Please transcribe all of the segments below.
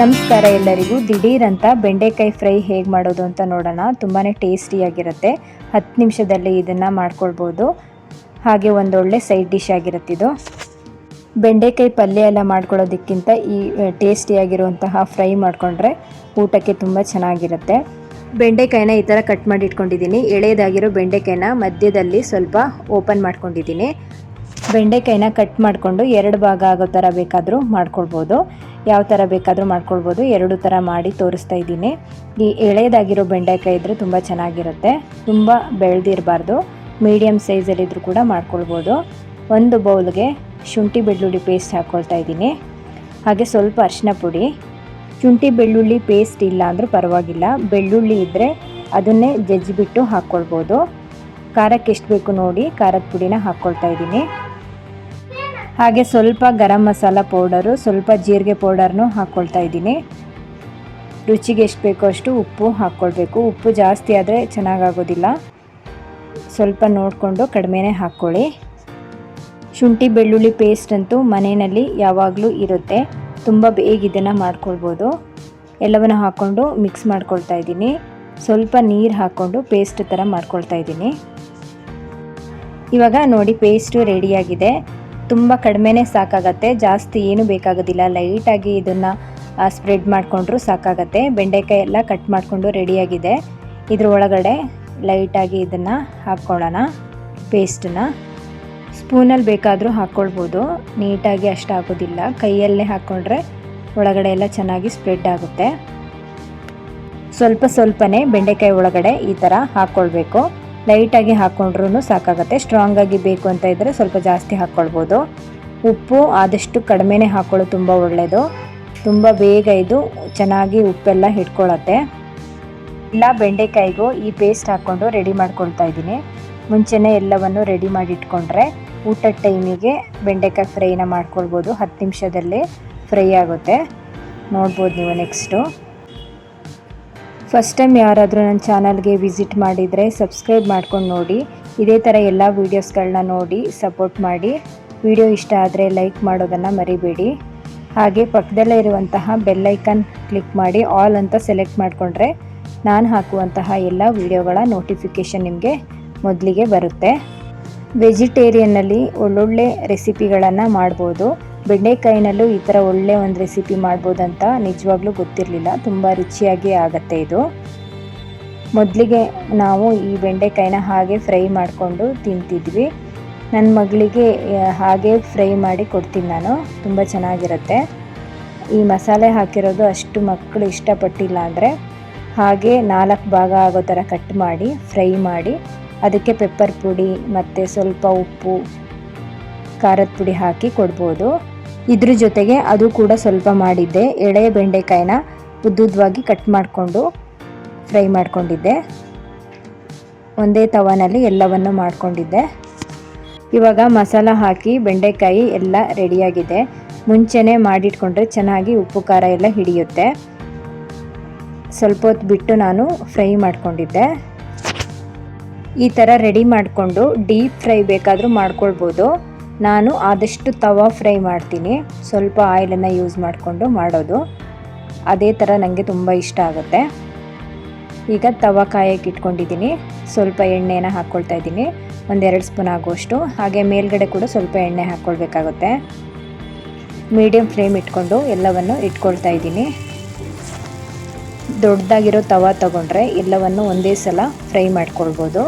ನಮಸ್ಕಾರ ಎಲ್ಲರಿಗೂ. ದಿಢೀರಂತ ಬೆಂಡೆಕಾಯಿ ಫ್ರೈ ಹೇಗೆ ಮಾಡೋದು ಅಂತ ನೋಡೋಣ. ತುಂಬಾ ಟೇಸ್ಟಿಯಾಗಿರುತ್ತೆ. ಹತ್ತು ನಿಮಿಷದಲ್ಲಿ ಇದನ್ನು ಮಾಡ್ಕೊಳ್ಬೋದು. ಹಾಗೆ ಒಂದೊಳ್ಳೆ ಸೈಡ್ ಡಿಶ್ ಆಗಿರುತ್ತಿದ್ದು ಬೆಂಡೆಕಾಯಿ ಪಲ್ಯ ಎಲ್ಲ ಮಾಡ್ಕೊಳ್ಳೋದಕ್ಕಿಂತ ಈ ಟೇಸ್ಟಿಯಾಗಿರುವಂತಹ ಫ್ರೈ ಮಾಡಿಕೊಂಡ್ರೆ ಊಟಕ್ಕೆ ತುಂಬ ಚೆನ್ನಾಗಿರುತ್ತೆ. ಬೆಂಡೆಕಾಯಿನ ಈ ಥರ ಕಟ್ ಮಾಡಿ ಇಟ್ಕೊಂಡಿದ್ದೀನಿ ಎಳೆಯದಾಗಿರೋ ಬೆಂಡೆಕಾಯಿನ ಮಧ್ಯದಲ್ಲಿ ಸ್ವಲ್ಪ ಓಪನ್ ಮಾಡ್ಕೊಂಡಿದ್ದೀನಿ. ಬೆಂಡೆಕಾಯಿನ ಕಟ್ ಮಾಡಿಕೊಂಡು ಎರಡು ಭಾಗ ಆಗೋ ಥರ ಬೇಕಾದರೂ ಮಾಡ್ಕೊಳ್ಬೋದು. ಯಾವ ಥರ ಬೇಕಾದರೂ ಮಾಡ್ಕೊಳ್ಬೋದು. ಎರಡು ಥರ ಮಾಡಿ ತೋರಿಸ್ತಾ ಇದ್ದೀನಿ. ಈ ಎಳೆಯದಾಗಿರೋ ಬೆಂಡೆಕಾಯಿ ಇದ್ದರೆ ತುಂಬ ಚೆನ್ನಾಗಿರುತ್ತೆ. ತುಂಬ ಬೆಳೆದಿರಬಾರ್ದು. ಮೀಡಿಯಮ್ ಸೈಜಲ್ಲಿದ್ದರೂ ಕೂಡ ಮಾಡ್ಕೊಳ್ಬೋದು. ಒಂದು ಬೌಲ್ಗೆ ಶುಂಠಿ ಬೆಳ್ಳುಳ್ಳಿ ಪೇಸ್ಟ್ ಹಾಕ್ಕೊಳ್ತಾ ಇದ್ದೀನಿ. ಹಾಗೆ ಸ್ವಲ್ಪ ಅರಿಶಿನ ಪುಡಿ. ಶುಂಠಿ ಬೆಳ್ಳುಳ್ಳಿ ಪೇಸ್ಟ್ ಇಲ್ಲ ಅಂದರೂ ಪರವಾಗಿಲ್ಲ. ಬೆಳ್ಳುಳ್ಳಿ ಇದ್ದರೆ ಅದನ್ನೇ ಜಜ್ಜಿಬಿಟ್ಟು ಹಾಕ್ಕೊಳ್ಬೋದು ಖಾರಕ್ಕೆ ಎಷ್ಟು ಬೇಕು ನೋಡಿ ಖಾರದ ಪುಡಿನ ಹಾಕ್ಕೊಳ್ತಾ ಇದ್ದೀನಿ. ಹಾಗೆ ಸ್ವಲ್ಪ ಗರಂ ಮಸಾಲ ಪೌಡರು, ಸ್ವಲ್ಪ ಜೀರಿಗೆ ಪೌಡರ್ನು ಹಾಕ್ಕೊಳ್ತಾ ಇದ್ದೀನಿ. ರುಚಿಗೆ ಎಷ್ಟು ಬೇಕೋ ಅಷ್ಟು ಉಪ್ಪು ಹಾಕ್ಕೊಳ್ಬೇಕು ಉಪ್ಪು ಜಾಸ್ತಿ ಆದರೆ ಚೆನ್ನಾಗಾಗೋದಿಲ್ಲ. ಸ್ವಲ್ಪ ನೋಡಿಕೊಂಡು ಕಡಿಮೆನೇ ಹಾಕ್ಕೊಳ್ಳಿ. ಶುಂಠಿ ಬೆಳ್ಳುಳ್ಳಿ ಪೇಸ್ಟ್ ಅಂತೂ ಮನೆಯಲ್ಲಿ ಯಾವಾಗಲೂ ಇರುತ್ತೆ. ತುಂಬ ಬೇಗ ಇದನ್ನು ಮಾಡ್ಕೊಳ್ಬೋದು. ಎಲ್ಲವನ್ನು ಹಾಕ್ಕೊಂಡು ಮಿಕ್ಸ್ ಮಾಡ್ಕೊಳ್ತಾ ಇದ್ದೀನಿ. ಸ್ವಲ್ಪ ನೀರು ಹಾಕ್ಕೊಂಡು ಪೇಸ್ಟ್ ಥರ ಮಾಡ್ಕೊಳ್ತಾ ಇದ್ದೀನಿ. ಇವಾಗ ನೋಡಿ ಪೇಸ್ಟು ರೆಡಿಯಾಗಿದೆ ತುಂಬ ಕಡಿಮೆನೇ ಸಾಕಾಗತ್ತೆ. ಜಾಸ್ತಿ ಏನು ಬೇಕಾಗೋದಿಲ್ಲ. ಲೈಟಾಗಿ ಇದನ್ನು ಸ್ಪ್ರೆಡ್ ಮಾಡಿಕೊಂಡ್ರು ಸಾಕಾಗತ್ತೆ. ಬೆಂಡೆಕಾಯಿ ಎಲ್ಲ ಕಟ್ ಮಾಡಿಕೊಂಡು ರೆಡಿಯಾಗಿದೆ. ಇದ್ರ ಒಳಗಡೆ ಲೈಟಾಗಿ ಇದನ್ನು ಹಾಕ್ಕೊಳ್ಳೋಣ. ಪೇಸ್ಟನ್ನ. ಸ್ಪೂನಲ್ಲಿ ಬೇಕಾದರೂ ಹಾಕ್ಕೊಳ್ಬೋದು. ನೀಟಾಗಿ ಅಷ್ಟು ಆಗೋದಿಲ್ಲ. ಕೈಯಲ್ಲೇ ಹಾಕ್ಕೊಂಡ್ರೆ ಒಳಗಡೆ ಎಲ್ಲ ಚೆನ್ನಾಗಿ ಸ್ಪ್ರೆಡ್ ಆಗುತ್ತೆ. ಸ್ವಲ್ಪ ಸ್ವಲ್ಪನೇ ಬೆಂಡೆಕಾಯಿ ಒಳಗಡೆ ಈ ಥರ ಹಾಕ್ಕೊಳ್ಬೇಕು. ಲೈಟಾಗಿ ಹಾಕ್ಕೊಂಡ್ರೂ ಸಾಕಾಗುತ್ತೆ. ಸ್ಟ್ರಾಂಗಾಗಿ ಬೇಕು ಅಂತ ಇದ್ದರೆ ಸ್ವಲ್ಪ ಜಾಸ್ತಿ ಹಾಕ್ಕೊಳ್ಬೋದು ಉಪ್ಪು ಆದಷ್ಟು ಕಡಿಮೆನೇ ಹಾಕ್ಕೊಳ್ಳೋದು ತುಂಬ ಒಳ್ಳೆಯದು ತುಂಬ ಬೇಗ ಇದು ಚೆನ್ನಾಗಿ ಉಪ್ಪೆಲ್ಲ ಹಿಡ್ಕೊಳ್ಳುತ್ತೆ ಎಲ್ಲ ಬೆಂಡೆಕಾಯಿಗೂ ಈ ಪೇಸ್ಟ್ ಹಾಕ್ಕೊಂಡು ರೆಡಿ ಮಾಡ್ಕೊಳ್ತಾ ಇದ್ದೀನಿ. ಮುಂಚೆನೇ ಎಲ್ಲವನ್ನು ರೆಡಿ ಮಾಡಿ ಇಟ್ಕೊಂಡ್ರೆ ಊಟದ ಟೈಮಿಗೆ ಬೆಂಡೆಕಾಯಿ ಫ್ರೈನ ಮಾಡ್ಕೊಳ್ಬೋದು. ಹತ್ತು ನಿಮಿಷದಲ್ಲಿ ಫ್ರೈ ಆಗುತ್ತೆ. ನೋಡ್ಬೋದು ನೀವು ನೆಕ್ಸ್ಟು ಫಸ್ಟ್ ಟೈಮ್ ಯಾರಾದರೂ ನನ್ನ ಚಾನಲ್ಗೆ ವಿಸಿಟ್ ಮಾಡಿದರೆ ಸಬ್ಸ್ಕ್ರೈಬ್ ಮಾಡ್ಕೊಂಡು ನೋಡಿ. ಇದೇ ಥರ ಎಲ್ಲ ವೀಡಿಯೋಸ್ಗಳನ್ನ ನೋಡಿ ಸಪೋರ್ಟ್ ಮಾಡಿ. ವಿಡಿಯೋ ಇಷ್ಟ ಆದರೆ ಲೈಕ್ ಮಾಡೋದನ್ನು ಮರಿಬೇಡಿ. ಹಾಗೆ ಪಕ್ಕದಲ್ಲೇ ಇರುವಂತಹ ಬೆಲ್ಲೈಕನ್ ಕ್ಲಿಕ್ ಮಾಡಿ ಆಲ್ ಅಂತ ಸೆಲೆಕ್ಟ್ ಮಾಡಿಕೊಂಡ್ರೆ ನಾನು ಹಾಕುವಂತಹ ಎಲ್ಲ ವಿಡಿಯೋಗಳ ನೋಟಿಫಿಕೇಷನ್ ನಿಮಗೆ ಮೊದಲಿಗೆ ಬರುತ್ತೆ. ವೆಜಿಟೇರಿಯನ್ನಲ್ಲಿ ಒಳ್ಳೊಳ್ಳೆ ರೆಸಿಪಿಗಳನ್ನು ಮಾಡ್ಬೋದು. ಬೆಂಡೆಕಾಯಿನಲ್ಲೂ ಈ ಥರ ಒಳ್ಳೆ ಒಂದು ರೆಸಿಪಿ ಮಾಡ್ಬೋದಂತ ನಿಜವಾಗ್ಲೂ ಗೊತ್ತಿರಲಿಲ್ಲ. ತುಂಬ ರುಚಿಯಾಗಿ ಆಗುತ್ತೆ ಇದು. ಮೊದಲಿಗೆ ನಾವು ಈ ಬೆಂಡೆಕಾಯಿನ ಹಾಗೆ ಫ್ರೈ ಮಾಡಿಕೊಂಡು ತಿಂತಿದ್ವಿ. ನನ್ನ ಮಗಳಿಗೆ ಹಾಗೆ ಫ್ರೈ ಮಾಡಿ ಕೊಡ್ತೀನಿ ನಾನು. ತುಂಬ ಚೆನ್ನಾಗಿರುತ್ತೆ. ಈ ಮಸಾಲೆ ಹಾಕಿರೋದು ಅಷ್ಟು ಮಕ್ಕಳು ಇಷ್ಟಪಟ್ಟಿಲ್ಲ ಅಂದರೆ ಹಾಗೆ ನಾಲ್ಕು ಭಾಗ ಆಗೋ ಥರ ಕಟ್ ಮಾಡಿ, ಫ್ರೈ ಮಾಡಿ, ಅದಕ್ಕೆ ಪೆಪ್ಪರ್ ಪುಡಿ ಮತ್ತು ಸ್ವಲ್ಪ ಉಪ್ಪು ಖಾರದ ಪುಡಿ ಹಾಕಿ ಕೊಡ್ಬೋದು. ಇದ್ರ ಜೊತೆಗೆ ಅದು ಕೂಡ ಸ್ವಲ್ಪ ಮಾಡಿದ್ದೆ. ಎಳೆಯ ಬೆಂಡೆಕಾಯಿನ ಉದ್ದುದ್ದವಾಗಿ ಕಟ್ ಮಾಡಿಕೊಂಡು ಫ್ರೈ ಮಾಡಿಕೊಂಡಿದ್ದೆ. ಒಂದೇ ತವನಲ್ಲಿ ಎಲ್ಲವನ್ನು ಮಾಡಿಕೊಂಡಿದ್ದೆ. ಇವಾಗ ಮಸಾಲ ಹಾಕಿ ಬೆಂಡೆಕಾಯಿ ಎಲ್ಲ ರೆಡಿಯಾಗಿದೆ. ಮುಂಚೆನೇ ಮಾಡಿಟ್ಕೊಂಡ್ರೆ ಚೆನ್ನಾಗಿ ಉಪ್ಪು, ಖಾರ ಎಲ್ಲ ಹಿಡಿಯುತ್ತೆ. ಸ್ವಲ್ಪ ಹೊತ್ತು ಬಿಟ್ಟು ನಾನು ಫ್ರೈ ಮಾಡಿಕೊಂಡಿದ್ದೆ. ಈ ಥರ ರೆಡಿ ಮಾಡಿಕೊಂಡು ಡೀಪ್ ಫ್ರೈ ಬೇಕಾದರೂ ಮಾಡ್ಕೊಳ್ಬೋದು. ನಾನು ಆದಷ್ಟು ತವಾ ಫ್ರೈ ಮಾಡ್ತೀನಿ. ಸ್ವಲ್ಪ ಆಯಿಲನ್ನು ಯೂಸ್ ಮಾಡಿಕೊಂಡು ಮಾಡೋದು. ಅದೇ ಥರ ನನಗೆ ತುಂಬ ಇಷ್ಟ ಆಗುತ್ತೆ. ಈಗ ತವಾ ಕಾಯಕ್ಕೆ ಇಟ್ಕೊಂಡಿದ್ದೀನಿ. ಸ್ವಲ್ಪ ಎಣ್ಣೆನ ಹಾಕ್ಕೊಳ್ತಾ ಇದ್ದೀನಿ. ಒಂದೆರಡು ಸ್ಪೂನ್ ಆಗುವಷ್ಟು. ಹಾಗೆ ಮೇಲ್ಗಡೆ ಕೂಡ ಸ್ವಲ್ಪ ಎಣ್ಣೆ ಹಾಕ್ಕೊಳ್ಬೇಕಾಗುತ್ತೆ. ಮೀಡಿಯಮ್ ಫ್ಲೇಮ್ ಇಟ್ಕೊಂಡು ಎಲ್ಲವನ್ನು ಇಟ್ಕೊಳ್ತಾ ಇದ್ದೀನಿ. ದೊಡ್ಡದಾಗಿರೋ ತವಾ ತಗೊಂಡ್ರೆ ಎಲ್ಲವನ್ನು ಒಂದೇ ಸಲ ಫ್ರೈ ಮಾಡ್ಕೊಳ್ಬೋದು.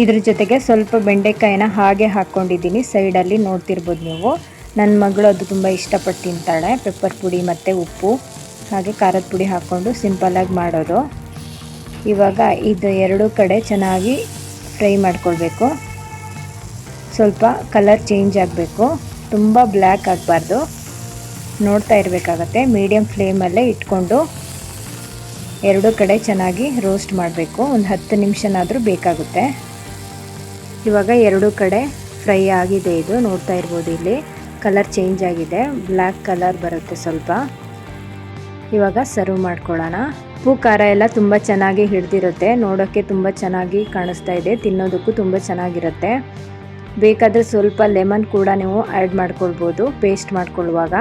ಇದ್ರ ಜೊತೆಗೆ ಸ್ವಲ್ಪ ಬೆಂಡೆಕಾಯಿನ ಹಾಗೆ ಹಾಕ್ಕೊಂಡಿದ್ದೀನಿ ಸೈಡಲ್ಲಿ ನೋಡ್ತಿರ್ಬೋದು ನೀವು. ನನ್ನ ಮಗಳು ಅದು ತುಂಬ ಇಷ್ಟಪಟ್ಟು ತಿಂತಾಳೆ. ಪೆಪ್ಪರ್ ಪುಡಿ ಮತ್ತು ಉಪ್ಪು. ಹಾಗೆ ಖಾರದ ಪುಡಿ ಹಾಕ್ಕೊಂಡು ಸಿಂಪಲ್ಲಾಗಿ ಮಾಡೋದು. ಇವಾಗ ಇದು ಎರಡೂ ಕಡೆ ಚೆನ್ನಾಗಿ ಫ್ರೈ ಮಾಡ್ಕೊಳ್ಬೇಕು. ಸ್ವಲ್ಪ ಕಲರ್ ಚೇಂಜ್ ಆಗಬೇಕು. ತುಂಬ ಬ್ಲ್ಯಾಕ್ ಆಗಬಾರ್ದು. ನೋಡ್ತಾ ಇರಬೇಕಾಗತ್ತೆ. ಮೀಡಿಯಮ್ ಫ್ಲೇಮಲ್ಲೇ ಇಟ್ಕೊಂಡು ಎರಡೂ ಕಡೆ ಚೆನ್ನಾಗಿ ರೋಸ್ಟ್ ಮಾಡಬೇಕು. ಒಂದು ಹತ್ತು ನಿಮಿಷನಾದರೂ ಬೇಕಾಗುತ್ತೆ. ಇವಾಗ ಎರಡು ಕಡೆ ಫ್ರೈ ಆಗಿದೆ ಇದು, ನೋಡ್ತಾ ಇರ್ಬೋದು ಇಲ್ಲಿ. ಕಲರ್ ಚೇಂಜ್ ಆಗಿದೆ ಬ್ಲ್ಯಾಕ್ ಕಲರ್ ಬರುತ್ತೆ ಸ್ವಲ್ಪ. ಇವಾಗ ಸರ್ವ್ ಮಾಡ್ಕೊಳ್ಳೋಣ. ಉಪ್ಪು, ಖಾರ ಎಲ್ಲ ತುಂಬ ಚೆನ್ನಾಗಿ ಹಿಡ್ದಿರುತ್ತೆ, ನೋಡೋಕ್ಕೆ ತುಂಬ ಚೆನ್ನಾಗಿ ಕಾಣಿಸ್ತಾ ಇದೆ, ತಿನ್ನೋದಕ್ಕೂ ತುಂಬ ಚೆನ್ನಾಗಿರುತ್ತೆ. ಬೇಕಾದರೆ ಸ್ವಲ್ಪ ಲೆಮನ್ ಕೂಡ ನೀವು ಆ್ಯಡ್ ಮಾಡ್ಕೊಳ್ಬೋದು ಪೇಸ್ಟ್ ಮಾಡ್ಕೊಳ್ಳುವಾಗ.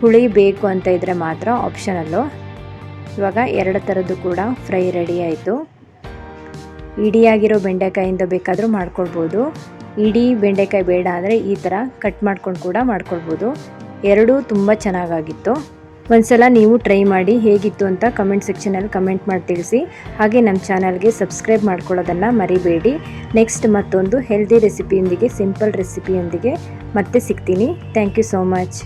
ಹುಳಿ ಬೇಕು ಅಂತ ಇದ್ದರೆ ಮಾತ್ರ ಆಪ್ಷನಲ್ಲು ಇವಾಗ ಎರಡು ಥರದ್ದು ಕೂಡ ಫ್ರೈ ರೆಡಿ ಆಯಿತು. ಇಡಿಯಾಗಿರೋ ಬೆಂಡೆಕಾಯಿಂದ ಬೇಕಾದರೂ ಮಾಡ್ಕೊಳ್ಬೋದು. ಇಡೀ ಬೆಂಡೆಕಾಯಿ ಬೇಡ ಅಂದರೆ ಈ ಥರ ಕಟ್ ಮಾಡ್ಕೊಂಡು ಕೂಡ ಮಾಡ್ಕೊಳ್ಬೋದು. ಎರಡೂ ತುಂಬ ಚೆನ್ನಾಗಾಗಿತ್ತು. ಒಂದ್ಸಲ ನೀವು ಟ್ರೈ ಮಾಡಿ ಹೇಗಿತ್ತು ಅಂತ ಕಮೆಂಟ್ ಸೆಕ್ಷನಲ್ಲಿ ಕಮೆಂಟ್ ಮಾಡಿ ತಿಳಿಸಿ. ಹಾಗೆ ನಮ್ಮ ಚಾನಲ್ಗೆ ಸಬ್ಸ್ಕ್ರೈಬ್ ಮಾಡ್ಕೊಳ್ಳೋದನ್ನು ಮರಿಬೇಡಿ. ನೆಕ್ಸ್ಟ್ ಮತ್ತೊಂದು ಹೆಲ್ದಿ ರೆಸಿಪಿಯೊಂದಿಗೆ ಸಿಂಪಲ್ ರೆಸಿಪಿಯೊಂದಿಗೆ ಮತ್ತೆ ಸಿಗ್ತೀನಿ. Thank you so much